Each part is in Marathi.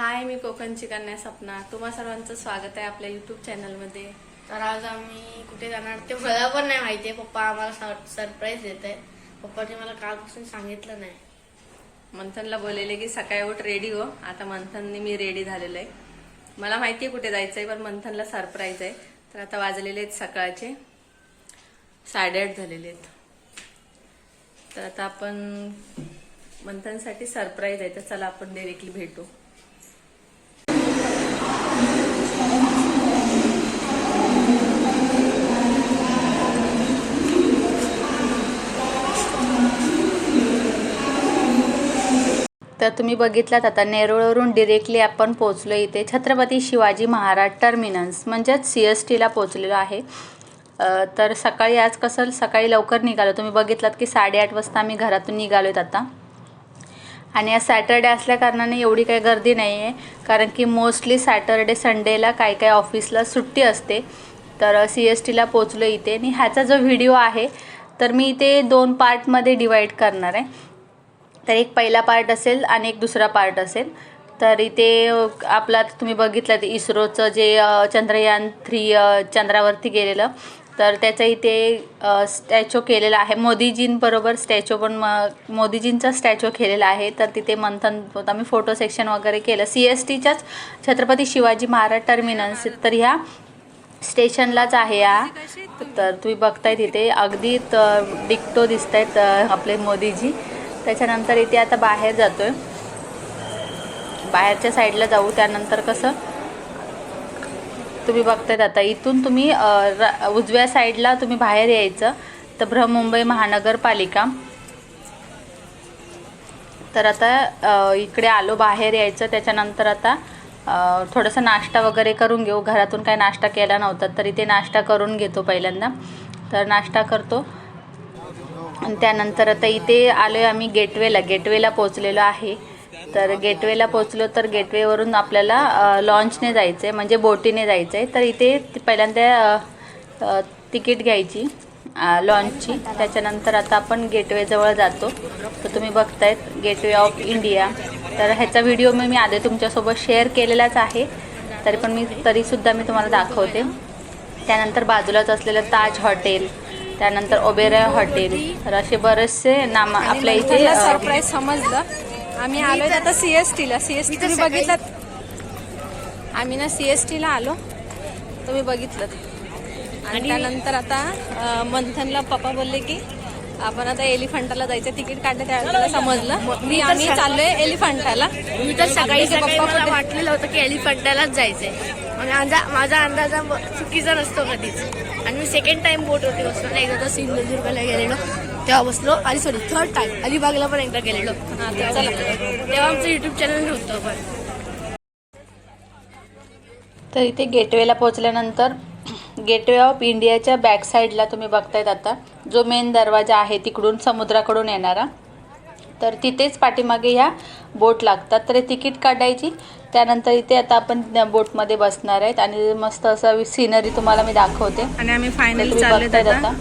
हाय मी कोकणची कन्या सपना. तुम्हा सर्वांचं स्वागत आहे आपल्या युट्यूब चॅनलमध्ये तर आज आम्ही कुठे जाणार ते मला पण नाही माहितीये पप्पा आम्हाला सरप्राईज देत आहे पप्पाने मला कालपासून सांगितलं नाही. मंथनला बोललेले की सकाळी उठ रेडी हो. आता मंथनने मी रेडी झालेलो आहे. मला माहिती आहे कुठे जायचं आहे पण मंथनला सरप्राईज आहे. तर आता वाजलेले आहेत सकाळचे. साडेआठ झालेले आहेत. तर आता आपण मंथनसाठी सरप्राईज आहे. तर चला आपण डायरेक्टली भेटू. तर तुम्ही बघितलात आता नेरूळवरून डिरेक्टली आपण पोचलो इथे छत्रपती शिवाजी महाराज टर्मिनस म्हणजेच सी एस टीला पोचलेलो आहे. तर सकाळी आज कसं सकाळी लवकर निघालो. तुम्ही बघितलात की साडेआठ वाजता आम्ही घरातून निघालो आहेत आता. आणि आज सॅटरडे असल्याकारणाने एवढी काही गर्दी नाही आहे कारण की मोस्टली सॅटरडे संडेला काय काय ऑफिसला सुट्टी असते. तर सी एस टीला पोचलो इथे. आणि ह्याचा जो व्हिडिओ आहे तर मी इथे दोन पार्टमध्ये डिवाईड करणार आहे. तर एक पहिला पार्ट असेल आणि एक दुसरा पार्ट असेल. तर इथे आपला तुम्ही बघितलं ते इस्रोचं जे चंद्रयान थ्री चंद्रावरती गेलेलं. तर त्याचं इथे स्टॅच्यू केलेला आहे. मोदीजींबरोबर स्टॅच्यू पण म मोदीजींचा स्टॅच्यू केलेला आहे. तर तिथे मंथन आम्ही फोटो सेक्शन वगैरे केलं. सी एस टीच्याच छत्रपती शिवाजी महाराज टर्मिनस तर ह्या स्टेशनलाच आहे या तर तुम्ही बघताय तिथे. अगदी त- डिक्टो दिसत आहेत आपले मोदीजी. त्याच्यानंतर इथे आता बाहेर जातो आहे बाहेरच्या साईडला जाऊ त्यानंतर कसं? तुम्ही बघतायत आता. इथून तुम्ही र- उजव्या साईडला तुम्ही बाहेर यायचं. तर बृहमुंबई महानगरपालिका. तर आता इकडे आलो बाहेर यायचं. त्याच्यानंतर आता थोडंसं नाश्ता वगैरे करून घेऊ. घरातून काय नाश्ता केला नव्हता तर इथे नाश्ता करून घेतो पहिल्यांदा. तर नाश्ता करतो. त्यानंतर आता इथे आलो आहे आम्ही गेटवेला. गेटवेला पोचलेलो आहे. तर गेटवेला पोचलो तर गेटवेवरून आपल्याला लॉन्चने जायचं आहे म्हणजे बोटीने जायचं आहे तर इथे पहिल्यांदा तिकीट घ्यायची लॉन्चची. त्याच्यानंतर आता आपण गेटवेजवळ जातो. तर तुम्ही बघतायत गेटवे ऑफ इंडिया. तर ह्याचा व्हिडिओ मी मी आधी तुमच्यासोबत शेअर केलेलाच आहे. तरी पण मी तरीसुद्धा मी तुम्हाला दाखवते. त्यानंतर बाजूलाच असलेलं ताज हॉटेल. त्यानंतर ओबेरा हॉटेल. तर असे बरेचसे नाम आपल्या इथे सरप्राईज समजलं. आम्ही आलोय आता सीएसटीला सीएसटी तुम्ही बघितलं आम्ही ना सीएसटीला आलो. तुम्ही बघितलं आणि त्यानंतर आता मंथनला पप्पा बोलले की आपण आता एलिफंटाला जायचं तिकीट काढलं त्यावेळेला समजलं. मी आम्ही चाललोय एलिफंटाला. मी तर सकाळी पप्पा मला वाटलेलं होतं की एलिफंटालाच जायचंय. माझा माझा अंदाजा चुकीचा नसतो कधीच. आणि मी सेकंड टाइम बोट होती बसलो. ना एकदा तर सिंधुदुर्गला गेलेलो. तेव्हा बसलो. आणि सॉरी थर्ड टाइम अलिबागला पण एकदा गेलेलो. हा. तेव्हा आमचं युट्यूब चॅनल नव्हतं पण. तर इथे गेटवेला पोहोचल्यानंतर गेटवे ऑफ इंडियाच्या बॅक साईडला तुम्ही बघतायत आता. जो मेन दरवाजा आहे तिकडून समुद्राकडून येणारा. तर तिथेच पाठीमागे ह्या बोट लागतात. तर तिकीट काढायची. त्यानंतर इथे आता आपण बोटमध्ये बसणार आहेत. आणि मस्त असं सिनरी तुम्हाला मी दाखवते. आणि आम्ही फायनली आता.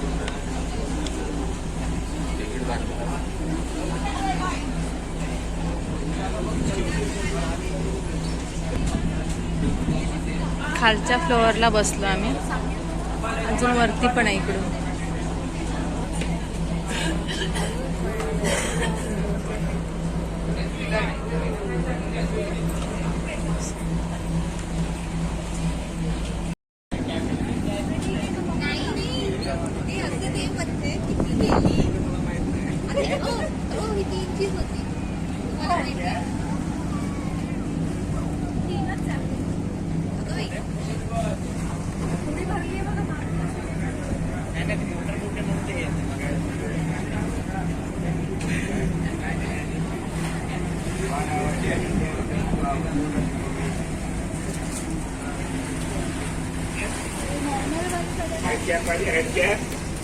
खालच्या फ्लोअरला बसलो आम्ही. अजून वरती पण आहे इकडून.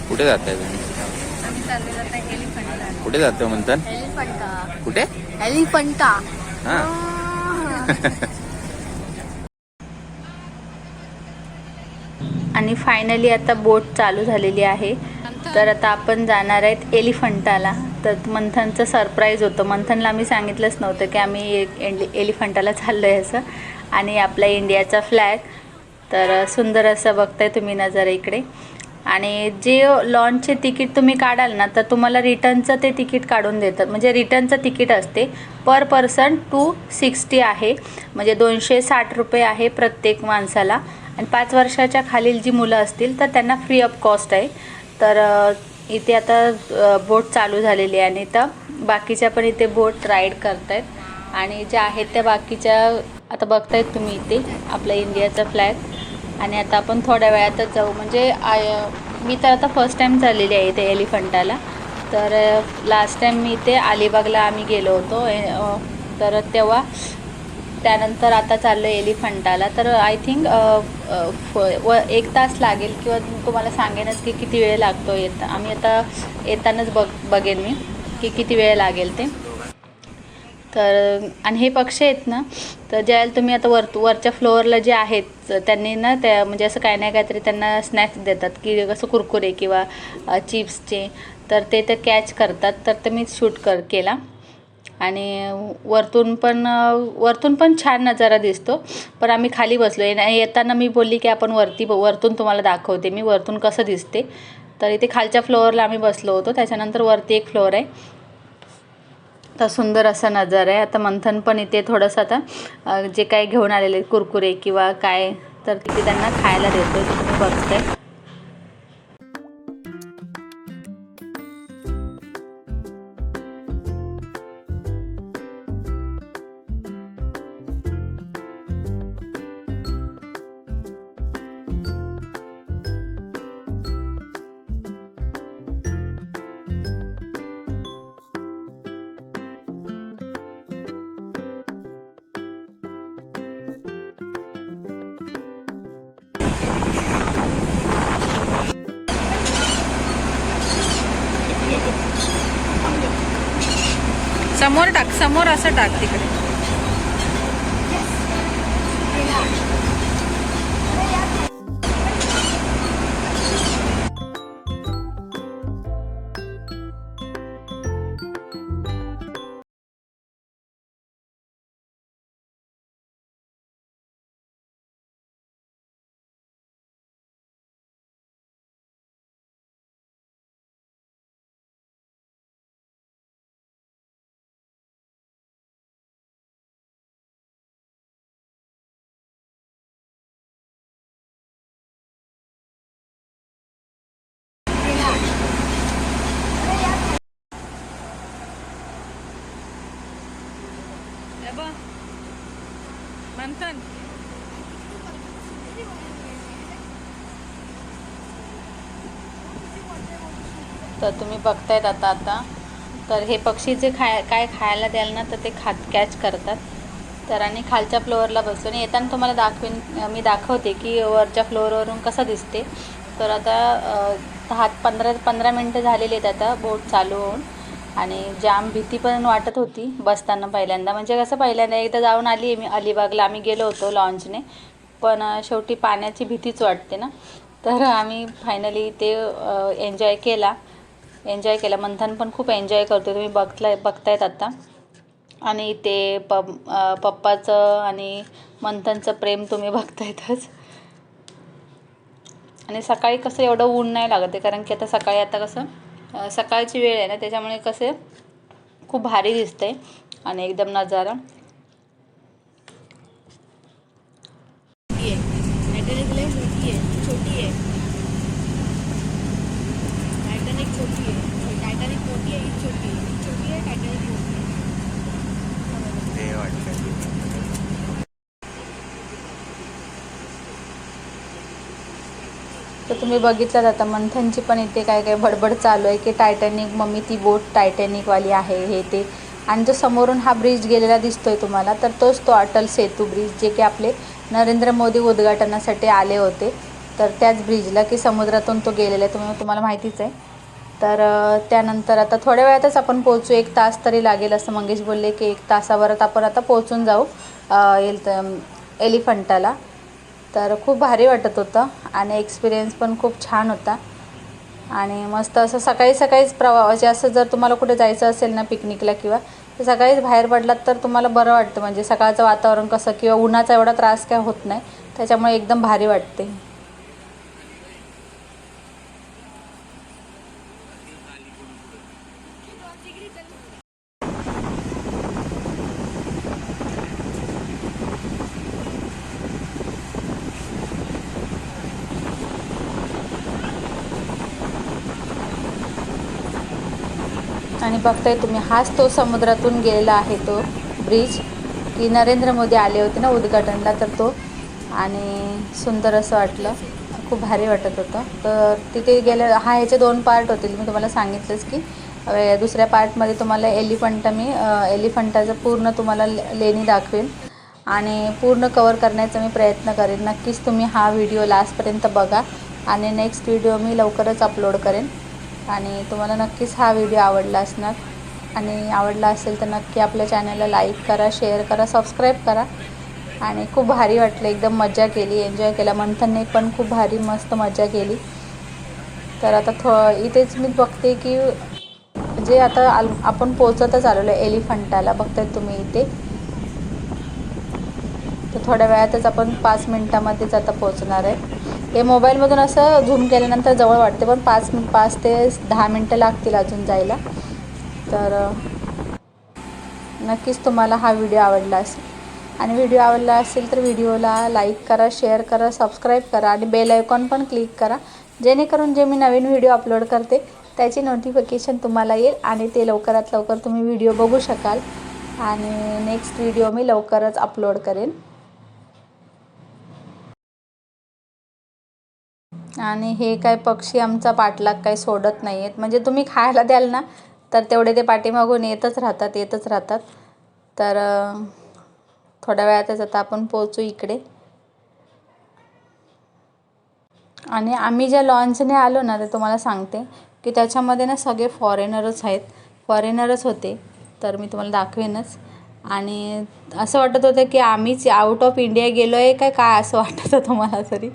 कुठे जात आहे तुम्ही? कुठे जातो म्हणतात एलिफंटा कुठे? एलिफंटा. हा. आणि फायनली आता बोट चालू झालेली आहे. तर आता आपण जाणार आहेत एलिफंटाला. तर मंथनचं सरप्राईज होतं. मंथनला आम्ही सांगितलंच नव्हतं की आम्ही एक एलिफंटाला चाललो आहे असं. आणि आपला इंडियाचा फ्लॅग तर सुंदर असं बघताय तुम्ही नजर इकडे. आणि जे लॉन्चचे तिकीट तुम्ही काढाल ना तर तुम्हाला रिटर्नचं ते तिकीट काढून देतात. म्हणजे रिटर्नचं तिकीट असते. पर पर्सन टू सिक्स्टी आहे. म्हणजे दोनशे साठ रुपये आहे प्रत्येक माणसाला. आणि पाच वर्षाच्या खालील जी मुलं असतील तर त्यांना फ्री ऑफ कॉस्ट आहे. तर इथे आता बोट चालू झालेली आहे. आणि तर बाकीच्या पण इथे बोट राईड करत आहेत आणि ज्या आहेत त्या बाकीच्या आता बघतायत तुम्ही इथे आपला इंडियाचा फ्लॅग आणि आता आपण थोड्या वेळातच जाऊ. म्हणजे आय मी तर आता फर्स्ट टाईम चाललेली आहे इथे एलिफंटाला. तर लास्ट टाईम मी इथे अलिबागला आम्ही गेलो होतो. तर तेव्हा त्यानंतर आता चाललो एलिफंटाला. तर आय थिंक व एक तास लागेल किंवा तुम्हाला सांगेनच की किती वेळ लागतो येत. आम्ही आता येतानाच बघ बघेन मी की किती वेळ लागेल ते. तर आणि हे पक्षी आहेत ना तर ज्यावेळेला तुम्ही आता वर वरच्या फ्लोअरला जे आहेत त्यांनी ना त्या म्हणजे असं काय नाही काहीतरी त्यांना स्नॅक्स देतात की कसं कुरकुरे किंवा चिप्सचे. तर ते ते कॅच करतात तर ते मी शूट कर केला. आणि वरतून पण वरतून पण छान नजारा दिसतो. पण आम्ही खाली बसलो येताना मी बोलली की आपण वरती वरतून तुम्हाला दाखवते. मी वरतून कसं दिसते? तर इथे खालच्या फ्लोअरला आम्ही बसलो होतो. त्याच्यानंतर वरती एक फ्लोअर आहे. तर सुंदर असा नजारा आहे. आता मंथन पण इथे थोडंसं आता जे काही घेऊन आलेले कुरकुरे किंवा काय तर तिथे त्यांना खायला देतो तुम्ही बघताय. असं टाक तिकडे. मंथन तर तुम्ही बघतायत आता आता. तर हे पक्षी जे खाय काय खायला द्याल ना तर ते खात कॅच करतात. तर आणि खालच्या फ्लोअरला बसतो आणि येताना तुम्हाला दाखवीन मी दाखवते की वरच्या फ्लोअरवरून कसं दिसते. तर आता दहा पंधरा पंधरा मिनटं झालेली आहेत आता बोट चालू होऊन. आणि जाम भीती पण वाटत होती बसताना पहिल्यांदा. म्हणजे कसं पहिल्यांदा एकदा जाऊन आली मी अलिबागला आम्ही गेलो होतो लॉन्चने पण शेवटी पाण्याची भीतीच वाटते ना. तर आम्ही फायनली ते एन्जॉय केला. एन्जॉय केला. मंथन पण खूप एन्जॉय करतो तुम्ही बघतला बघतायत आता. आणि ते प पप्पाचं आणि मंथनचं प्रेम तुम्ही बघतायतच. आणि सकाळी कसं एवढं ऊन नाही लागत आहे. कारण की आता सकाळी आता कसं सकाळची वेळ आहे ना त्याच्यामुळे कसं खूप भारी दिसतंय. आणि एकदम नजारा. मोठी आहे टायटॅनिक लय मोठी आहे छोटी आहे टायटॅनिक छोटी आहे टायटॅनिक मोठी आहे ही छोटी आहे ही छोटी आहे टायटॅनिक मोठी आहे तर तुम्ही बघितलं आता मंथनची पण इथे काय काय बडबड चालू आहे की टायटॅनिक मम्मी ती बोट टायटॅनिकवाली आहे हे ते. आणि जो समोरून हा ब्रिज गेलेला दिसतोय तुम्हाला तर तोच तो अटल सेतू ब्रिज जे की आपले नरेंद्र मोदी उद्घाटनासाठी आले होते. तर त्याच ब्रिजला की समुद्रातून तो गेलेला आहे तुम्ही तुम्हाला माहितीच आहे. तर त्यानंतर आता थोड्या वेळातच आपण पोहोचू एक तास तरी लागेल असं मंगेश बोलले की एक तासावरच आपण आता पोहोचून जाऊ एल एलिफंटाला. तर खूप भारी वाटत होतं आणि एक्सपिरियन्स पण खूप छान होता. आणि मस्त असं सकाळी सकाळीच प्रवा म्हणजे असं जर तुम्हाला कुठे जायचं असेल ना पिकनिकला किंवा तर सकाळीच बाहेर पडलात तर तुम्हाला बरं वाटतं. म्हणजे सकाळचं वातावरण कसं किंवा उन्हाचा एवढा त्रास काय होत नाही. त्याच्यामुळे एकदम भारी वाटते. आणि बघताय तुम्ही हाच तो समुद्रातून गेलेला आहे तो ब्रिज की नरेंद्र मोदी आले होते ना उद्घाटनला तर तो. आणि सुंदर असं वाटलं. खूप भारी वाटत होतं. तर तिथे गेल्या हा ह्याचे दोन पार्ट होतील. मी तुम्हाला सांगितलंच की दुसऱ्या पार्टमध्ये तुम्हाला एलिफंटा मी एलिफंटाचं पूर्ण तुम्हाला ले- लेणी दाखवेन. आणि पूर्ण कवर करण्याचा मी प्रयत्न करेन. नक्कीच तुम्ही हा व्हिडिओ लास्टपर्यंत बघा. आणि नेक्स्ट व्हिडिओ मी लवकरच अपलोड करेन. आणि तुम्हाला नक्कीच हा व्हिडिओ आवडला असणार. आणि आवडला असेल तर नक्की आपल्या चॅनलला लाईक करा शेअर करा सबस्क्राईब करा. आणि खूप भारी वाटलं एकदम मजा केली एन्जॉय केला. मंथनने पण खूप भारी मस्त मजा केली. तर आता थो इथेच मी बघते की जे आता आपण पोचतच आलेलो आहे एलिफंटाला. बघताय तुम्ही इथे. तर थोड्या वेळातच आपण पाच मिनटामध्येच आता पोचणार आहे. हे मोबाईलमधून असं झूम केल्यानंतर जवळ वाटते पण पाच पाच ते दहा मिनटं लागतील अजून जायला. तर नक्कीच तुम्हाला हा व्हिडिओ आवडला असेल. आणि व्हिडिओ आवडला असेल तर व्हिडिओला लाईक करा शेअर करा सबस्क्राईब करा आणि बेल आयकॉन पण क्लिक करा. जेणेकरून जे मी नवीन व्हिडिओ अपलोड करते त्याची नोटिफिकेशन तुम्हाला येईल आणि ते लवकरात लवकर तुम्ही व्हिडिओ बघू शकाल. आणि नेक्स्ट व्हिडिओ मी लवकरच अपलोड करेन. आणि हे काय पक्षी आमचा पाठलाग काही सोडत नाही आहेत म्हणजे तुम्ही खायला द्याल ना तर तेवढे ते पाठीमागून येतच राहतात येतच राहतात. तर थोड्या वेळातच आता आपण पोचू इकडे. आणि आम्ही ज्या लॉन्चने आलो ना ते तुम्हाला सांगते की त्याच्यामध्ये ना सगळे फॉरेनरच आहेत. फॉरेनरच होते तर मी तुम्हाला दाखवेनच. आणि असं वाटत होतं की आम्हीच आउट ऑफ इंडिया गेलो आहे काय काय असं वाटत होतं मला तरी.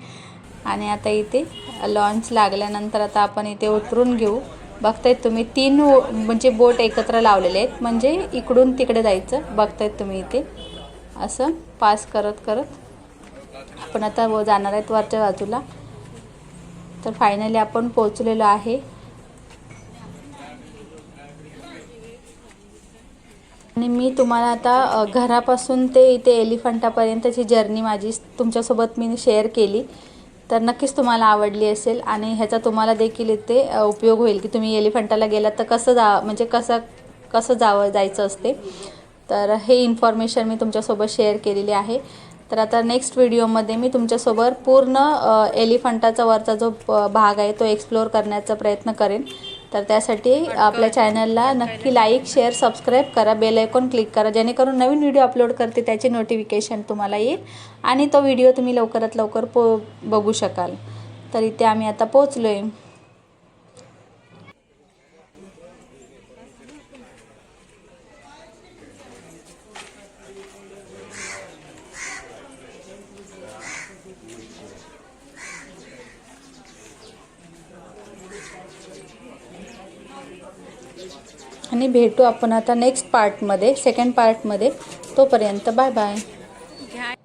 आणि आता इथे लॉन्च लागल्यानंतर आता आपण इथे उतरून घेऊ. बघतायत तुम्ही तीन वो- म्हणजे बोट एकत्र लावलेले आहेत. म्हणजे इकडून तिकडे जायचं. बघतायत तुम्ही इथे. असं पास करत करत. आपण आता व जाणार आहेत वरच्या बाजूला. तर फायनली आपण पोचलेलो आहे. आणि मी तुम्हाला आता घरापासून ते इथे एलिफंटापर्यंतची जर्नी माझी तुमच्यासोबत मी शेअर केली. तर नक्कीच तुम्हाला आवडली असेल आणि ह्याचा तुम्हाला देखील इथे उपयोग होईल की तुम्ही एलिफंटाला गेलात तर कसं जा म्हणजे कसं कसं जावं जायचं असते. तर हे इन्फॉर्मेशन मी तुमच्यासोबत शेअर केलेली आहे. तर आता नेक्स्ट व्हिडिओमध्ये मी तुमच्यासोबत पूर्ण एलिफंटाचा वरचा जो भाग आहे तो एक्सप्लोअर करण्याचा प्रयत्न करेन. तर त्यासाठी आपल्या चॅनलला नक्की लाईक शेअर सबस्क्राईब करा. बेल आयकॉन क्लिक करा. जेणेकरून नवीन व्हिडिओ अपलोड करते त्याची नोटिफिकेशन तुम्हाला येईल. आणि तो व्हिडिओ तुम्ही लवकरात लवकर पो बघू शकाल. तर इथे आम्ही आता पोचलो आहे भेटू आपण आता नेक्स्ट पार्टमध्ये सेकंड पार्टमध्ये तोपर्यंत बाय बाय